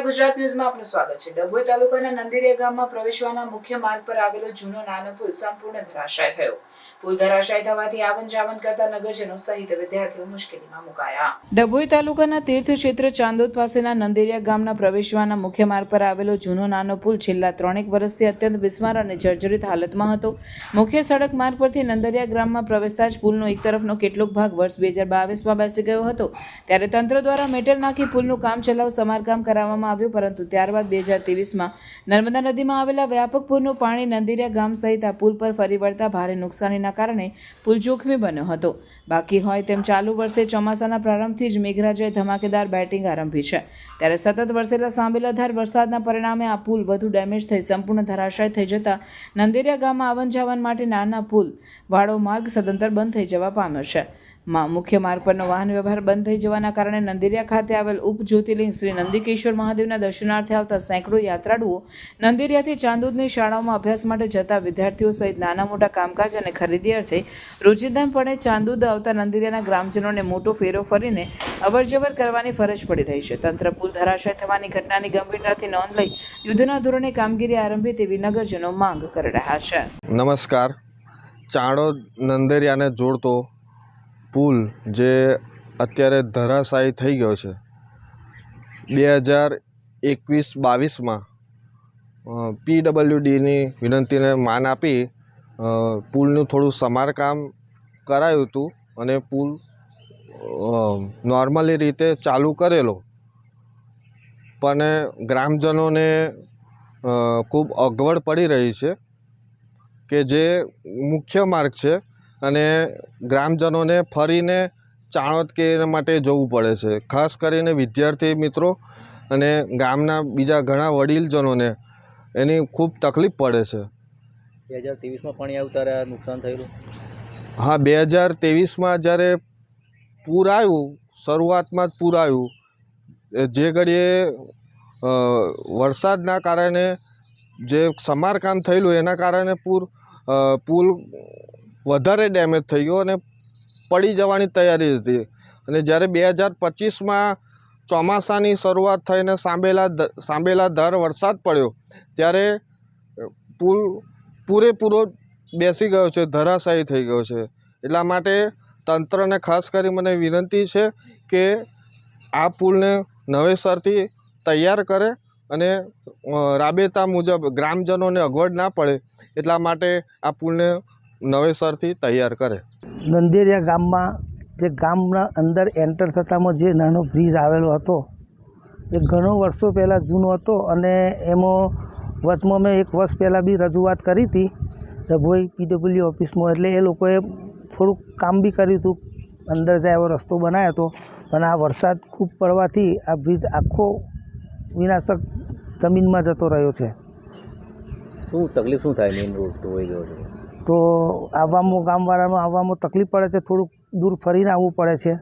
નમસ્કાર ગુજરાત ન્યૂઝમાં આપનું સ્વાગત છે. ડભોઈ તાલુકાના નંદીરિયા ગામમાં પ્રવેશવાના મુખ્ય માર્ગ પર આવેલો જૂનો નાનો પુલ સંપૂર્ણ ધરાશાય થયો. પુલ ધરાશાય થવાથી આવન જાવન કરતા નગરજનો સહિત વિદ્યાર્થીઓ મુશ્કેલીમાં મુકાયા. ડભોઈ તાલુકાના તીર્થક્ષેત્ર ચાંદોદ પાસેના નંદીરિયા ગામના પ્રવેશવાના મુખ્ય માર્ગ પર આવેલો જૂનો નાનો પુલ છેલ્લા ત્રણેક વર્ષથી અત્યંત બિસ્માર અને જર્જરિત હાલતમાં હતો. મુખ્ય સડક માર્ગ પરથી નંદરિયા ગ્રામમાં પ્રવેશતા જ પુલનો એક તરફનો કેટલોક ભાગ વર્ષ બે હજાર બાવીસમાં બેસી ગયો હતો. ત્યારે તંત્ર દ્વારા મેટલ નાખી પુલનું કામ ચલાવ સમારકામ કરાવવામાં આવ્યું, પરંતુ ત્યારબાદ બે હજાર ત્રેવીસમાં નર્મદા નદીમાં આવેલા વ્યાપક પૂરનું પાણી નંદિરિયા ગામ સહિત આ પુલ પર ફરી વળતા ભારે નુકસાનીના કારણે પુલ જોખમી બન્યો હતો. બાકી હોય તેમ ચાલુ વર્ષે ચોમાસાના પ્રારંભથી જ મેઘરાજાએ ધમાકેદાર બેટિંગ આરંભી છે. ત્યારે સતત વરસેલા સાંબેલાધાર વરસાદના પરિણામે આ પુલ વધુ ડેમેજ થઈ સંપૂર્ણ ધરાશાય થઈ જતા નંદેરિયા ગામમાં આવન જાવન માટે નાના પુલ વાળો માર્ગ સદંતર બંધ થઈ જવા પામ્યો છે. મુખ્ય માર્ગ પરનો વાહન વ્યવહાર બંધ થઈ જવાના કારણે નંદિરિયા ખાતે આવેલ ઉપ શ્રી નંદિકેશ્વર મહાદેવના દર્શનાર્થે આવતા સેંકડો યાત્રાળુઓ નંદિરિયાથી ચાંદોદની શાળાઓમાં અભ્યાસ માટે જતા વિદ્યાર્થીઓ સહિત નાના મોટા કામકાજ અને ખરીદી અર્થે રોજિંદાપણે ચાંદોદ આવતા નંદિરિયાના ગ્રામજનોને મોટો ફેરો ફરીને અવરજવર કરવાની ફરજ પડી રહી છે. તંત્ર પુલ ધરાશય થવાની ઘટનાની ગંભીરતાથી નોંધ લઈ યુદ્ધના ધોરણે કામગીરી આરંભે તેવી નગરજનો માંગ કરી રહ્યા છે. નમસ્કાર. ચાણોદ નંદેરિયાને જોડતો પુલ જે અત્યારે ધરાશાયી થઈ ગયો છે. બે હજાર એકવીસ બાવીસમાં પીડબલ્યુડીની વિનંતીને માન આપી પુલનું થોડું સમારકામ કરાયું હતું અને પુલ નોર્મલી રીતે ચાલુ કરેલો. પણ ગ્રામજનોને ખૂબ અગવડ પડી રહી છે કે જે મુખ્ય માર્ગ છે અને ગ્રામજનોને ફરીને ચાણોદ કે એના માટે જવું પડે છે. ખાસ કરીને વિદ્યાર્થી મિત્રો અને ગામના બીજા ઘણા વડીલજનોને એની ખૂબ તકલીફ પડે છે. બે હજાર ત્રેવીસમાં પાણી આવ્યું ત્યારે નુકસાન થયેલું? હા બે હજાર ત્રેવીસમાં જ્યારે પૂર આવ્યું શરૂઆતમાં જ પૂર આવ્યું જે ઘડીએ વરસાદના કારણે જે સમારકામ થયેલું એના કારણે પૂર પુલ વધારે ડેમેજ થઈ ગયો અને પડી જવાની તૈયારી હતી. અને જ્યારે બે હજાર પચીસમાં ચોમાસાની શરૂઆત થઈને સાંભેલા સાંબેલા ધાર વરસાદ પડ્યો, ત્યારે પુલ પૂરેપૂરો બેસી ગયો છે, ધરાશાયી થઈ ગયો છે. એટલા માટે તંત્રને ખાસ કરી મને વિનંતી છે કે આ પુલને નવેસરથી તૈયાર કરે અને રાબેતા મુજબ ગ્રામજનોને અગવડ ના પડે, એટલા માટે આ પુલને નવેસરથી તૈયાર કરે. નંદેરિયા ગામમાં જે ગામના અંદર એન્ટર થતામાં જે નાનો બ્રિજ આવેલો હતો એ ઘણો વર્ષો પહેલાં જૂનો હતો અને એમાં વચમાં મેં એક વર્ષ પહેલાં બી રજૂઆત કરી હતી ડભોઈ પીડબ્લ્યુ ઓફિસમાં એટલે એ લોકોએ થોડુંક કામ બી કર્યું હતું અંદર જાય એવો રસ્તો બનાવ્યો હતો. પણ આ વરસાદ ખૂબ પડવાથી આ બ્રિજ આખો વિનાશક જમીનમાં જતો રહ્યો છે. શું તકલીફ શું થાય મેઇન રોડ ધોવાઈ ગયો છે? તો આવવામાં ગામવાળાનો આવવામાં તકલીફ પડે છે થોડુંક દૂર ફરીને આવવું પડે છે.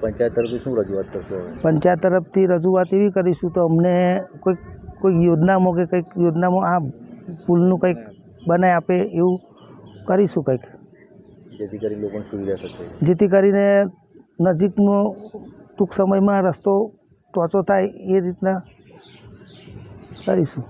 પંચાયત તરફથી શું રજૂઆત કરશો પંચાયત તરફથી રજૂઆત એવી કરીશું તો અમને કોઈક કોઈક યોજનામાં કે કંઈક યોજનામાં આ પુલનું કંઈક બનાવી આપે એવું કરીશું કંઈક. જેથી કરી લોકોને સુવિધા થશે. જેથી કરીને નજીકનો ટૂંક સમયમાં રસ્તો ટોચો થાય એ રીતના કરીશું.